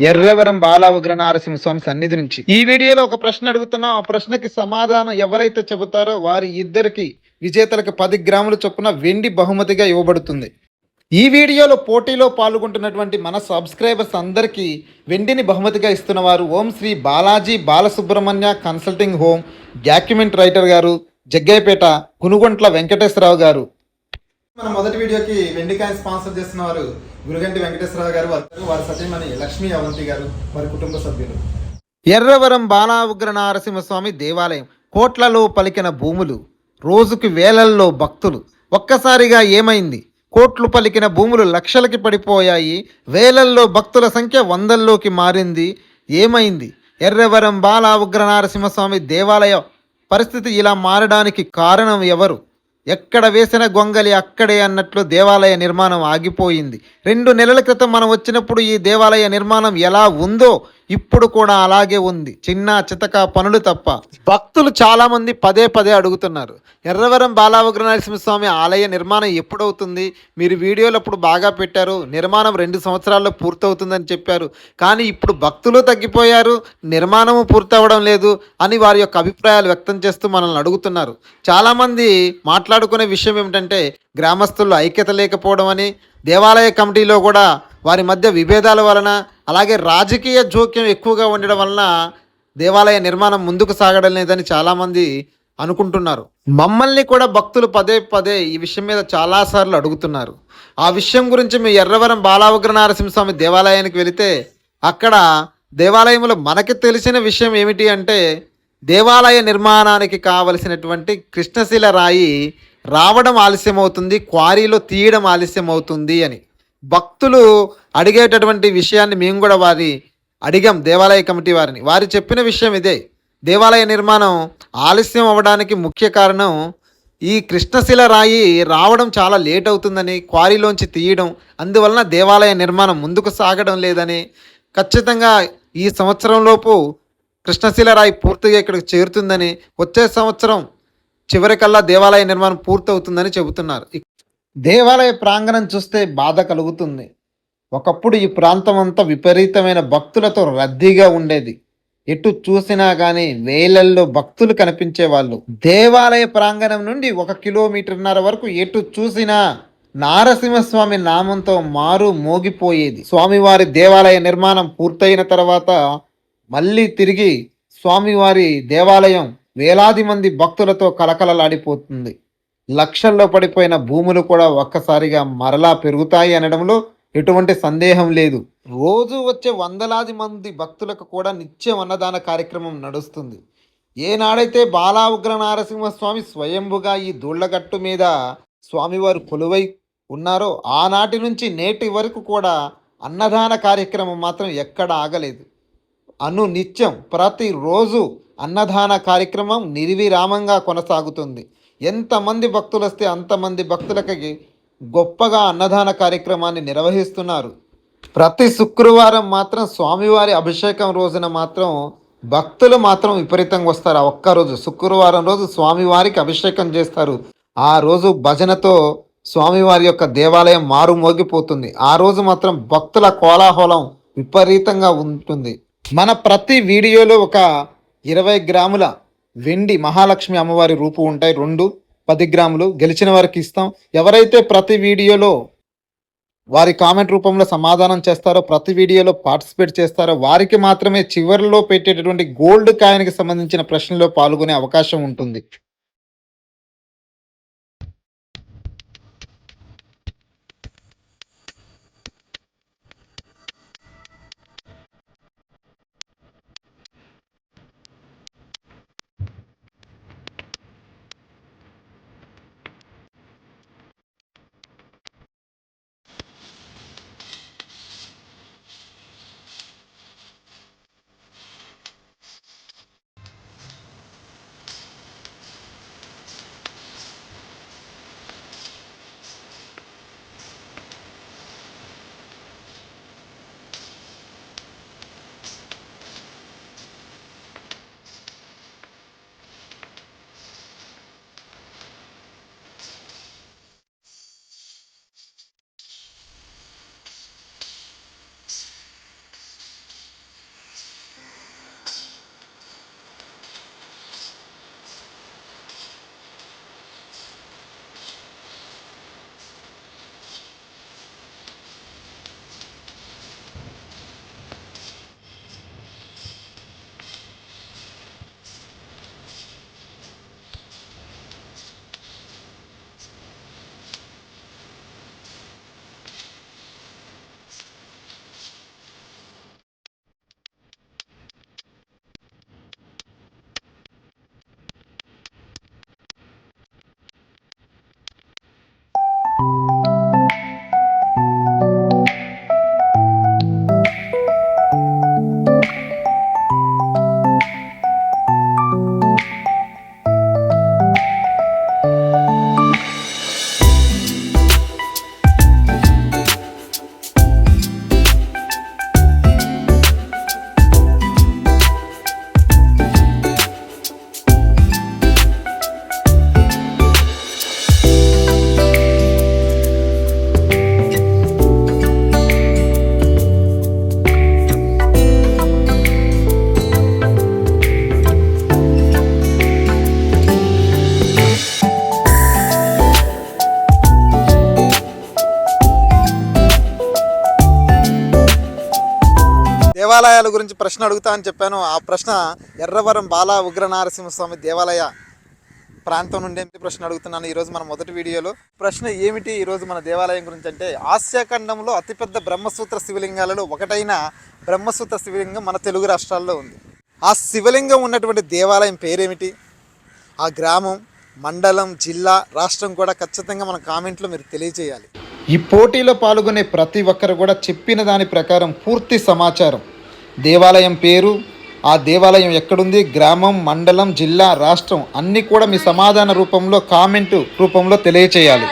ఎర్రవరం బాల ఉగ్ర నారసింహస్వామి సన్నిధి నుంచి. ఈ వీడియోలో ఒక ప్రశ్న అడుగుతున్నాం. ఆ ప్రశ్నకి సమాధానం ఎవరైతే చెబుతారో వారి ఇద్దరికి విజేతలకు పది గ్రాముల చొప్పున వెండి బహుమతిగా ఇవ్వబడుతుంది. ఈ వీడియోలో పోటీలో పాల్గొంటున్నటువంటి మన సబ్స్క్రైబర్స్ అందరికీ వెండిని బహుమతిగా ఇస్తున్న వారు Om Sri Balaji Balasubrahmanya consulting home document writer గారు జగ్గయ్యపేట కునుగొంట్ల వెంకటేశ్వరరావు గారు. మన మొదటి వీడియోకి వెండికాయ స్పాన్సర్ చేసిన వారు గురుగంటి వెంకటేశ్వరరావు గారు వారు వారి సతీమణి లక్ష్మీ అవంతి గారు వారి కుటుంబ సభ్యులు. ఎర్రవరం బాలా ఉగ్ర నారసింహస్వామి దేవాలయం కోట్లలో పలికిన భూములు రోజుకి వేలల్లో భక్తులు. ఒక్కసారిగా ఏమైంది? కోట్లు పలికిన భూములు లక్షలకి పడిపోయాయి. వేలల్లో భక్తుల సంఖ్య వందల్లోకి మారింది. ఏమైంది? ఎర్రవరం బాలా ఉగ్ర నారసింహస్వామి దేవాలయ పరిస్థితి ఇలా మారడానికి కారణం ఎవరు? ఎక్కడ వేసిన గొంగలి అక్కడే అన్నట్లు దేవాలయ నిర్మాణం ఆగిపోయింది. రెండు నెలల క్రితం మనం వచ్చినప్పుడు ఈ దేవాలయ నిర్మాణం ఎలా ఉందో ఇప్పుడు కూడా అలాగే ఉంది. చిన్న చితక పనులు తప్ప. భక్తులు చాలా మంది పదే పదే అడుగుతున్నారు. ఎర్రవరం బాలావగ్ర నరసింహస్వామి ఆలయ నిర్మాణం ఎప్పుడవుతుంది? మీరు వీడియోలు అప్పుడు బాగా పెట్టారు. నిర్మాణం రెండు సంవత్సరాల్లో పూర్తవుతుందని చెప్పారు. కానీ ఇప్పుడు భక్తులు తగ్గిపోయారు. నిర్మాణము పూర్తవడం లేదు అని వారి యొక్క అభిప్రాయాలు వ్యక్తం చేస్తూ మనల్ని అడుగుతున్నారు. చాలామంది మాట్లాడుకునే విషయం ఏమిటంటే గ్రామస్తుల్లో ఐక్యత లేకపోవడం అని దేవాలయ కమిటీలో కూడా వారి మధ్య విభేదాల వలన అలాగే రాజకీయ జోక్యం ఎక్కువగా ఉండడం వలన దేవాలయ నిర్మాణం ముందుకు సాగడం లేదని చాలామంది అనుకుంటున్నారు. మమ్మల్ని కూడా భక్తులు పదే పదే ఈ విషయం మీద చాలాసార్లు అడుగుతున్నారు. ఆ విషయం గురించి మీ ఎర్రవరం బాలావగ్ర నారసింహస్వామి దేవాలయానికి వెళితే అక్కడ దేవాలయంలో మనకి తెలిసిన విషయం ఏమిటి అంటే దేవాలయ నిర్మాణానికి కావలసినటువంటి కృష్ణశిల రాయి రావడం ఆలస్యం అవుతుంది క్వారీలో తీయడం ఆలస్యం అవుతుంది అని. భక్తులు అడిగేటటువంటి విషయాన్ని మేము కూడా వారి అడిగాం దేవాలయ కమిటీ వారిని. వారు చెప్పిన విషయం ఇదే. దేవాలయ నిర్మాణం ఆలస్యం అవ్వడానికి ముఖ్య కారణం ఈ కృష్ణశిల రాయి రావడం చాలా లేట్ అవుతుందని క్వారీలోంచి తీయడం అందువలన దేవాలయ నిర్మాణం ముందుకు సాగడం లేదని ఖచ్చితంగా ఈ సంవత్సరంలోపు కృష్ణశిల రాయి పూర్తిగా ఇక్కడికి చేరుతుందని వచ్చే సంవత్సరం చివరికల్లా దేవాలయ నిర్మాణం పూర్తవుతుందని చెబుతున్నారు. దేవాలయ ప్రాంగణం చూస్తే బాధ కలుగుతుంది. ఒకప్పుడు ఈ ప్రాంతం అంతా విపరీతమైన భక్తులతో రద్దీగా ఉండేది. ఎటు చూసినా కానీ వేలల్లో భక్తులు కనిపించేవాళ్ళు. దేవాలయ ప్రాంగణం నుండి ఒక కిలోమీటర్న్నర వరకు ఎటు చూసినా నారసింహస్వామి నామంతో మారు మోగిపోయేది. స్వామివారి దేవాలయ నిర్మాణం పూర్తయిన తర్వాత మళ్ళీ తిరిగి స్వామివారి దేవాలయం వేలాది మంది భక్తులతో కలకలలాడిపోతుంది లక్షల్లో పడిపోయిన భూములు కూడా ఒక్కసారిగా మరలా పెరుగుతాయి అనడంలో ఎటువంటి సందేహం లేదు. రోజు వచ్చే వందలాది మంది భక్తులకు కూడా నిత్యం అన్నదాన కార్యక్రమం నడుస్తుంది. ఏనాడైతే బాలా ఉగ్ర నారసింహస్వామి స్వయంభుగా ఈ దూళ్ళగట్టు మీద స్వామివారు కొలువై ఉన్నారో ఆనాటి నుంచి నేటి వరకు కూడా అన్నదాన కార్యక్రమం మాత్రం ఎక్కడ ఆగలేదు. అను నిత్యం ప్రతిరోజు అన్నదాన కార్యక్రమం నిర్విరామంగా కొనసాగుతుంది. ఎంతమంది భక్తులు వస్తే అంతమంది భక్తులకి గొప్పగా అన్నదాన కార్యక్రమాన్ని నిర్వహిస్తున్నారు. ప్రతి శుక్రవారం మాత్రం స్వామివారి అభిషేకం రోజున మాత్రం భక్తులు మాత్రం విపరీతంగా వస్తారు. ఒక్కరోజు శుక్రవారం రోజు స్వామివారికి అభిషేకం చేస్తారు. ఆ రోజు భజనతో స్వామివారి యొక్క దేవాలయం మారుమోగిపోతుంది ఆ రోజు మాత్రం భక్తుల కోలాహలం విపరీతంగా ఉంటుంది. మన ప్రతి వీడియోలో ఒక ఇరవై గ్రాముల వెండి మహాలక్ష్మి అమ్మవారి రూపు ఉంటాయి రెండు పది గ్రాములు. గెలిచిన వారికి ఇస్తాం. ఎవరైతే ప్రతి వీడియోలో వారి కామెంట్ రూపంలో సమాధానం చేస్తారో ప్రతి వీడియోలో పార్టిసిపేట్ చేస్తారో వారికి మాత్రమే చివరిలో పెట్టేటటువంటి గోల్డ్ కాయిన్కి సంబంధించిన ప్రశ్నలో పాల్గొనే అవకాశం ఉంటుంది. దేవాలయాల గురించి ప్రశ్న అడుగుతా అని చెప్పాను. ఆ ప్రశ్న ఎర్రవరం బాల ఉగ్ర నారసింహస్వామి దేవాలయ ప్రాంతం నుండి ఏమిటి ప్రశ్న అడుగుతున్నాను. ఈరోజు మన మొదటి వీడియోలో ప్రశ్న ఏమిటి? ఈరోజు మన దేవాలయం గురించి అంటే ఆసియాఖండంలో అతిపెద్ద బ్రహ్మసూత్ర శివలింగాలలో ఒకటైన బ్రహ్మసూత్ర శివలింగం మన తెలుగు రాష్ట్రాల్లో ఉంది. ఆ శివలింగం ఉన్నటువంటి దేవాలయం పేరేమిటి? ఆ గ్రామం మండలం జిల్లా రాష్ట్రం కూడా ఖచ్చితంగా మన కామెంట్లో మీరు తెలియజేయాలి. ఈ పోటీలో పాల్గొనే ప్రతి ఒక్కరు కూడా చెప్పిన దాని ప్రకారం పూర్తి సమాచారం. దేవాలయం పేరు ఆ దేవాలయం ఎక్కడుంది గ్రామం మండలం జిల్లా రాష్ట్రం అన్నీ కూడా మీ సమాధాన రూపంలో కామెంటు రూపంలో తెలియచేయాలి.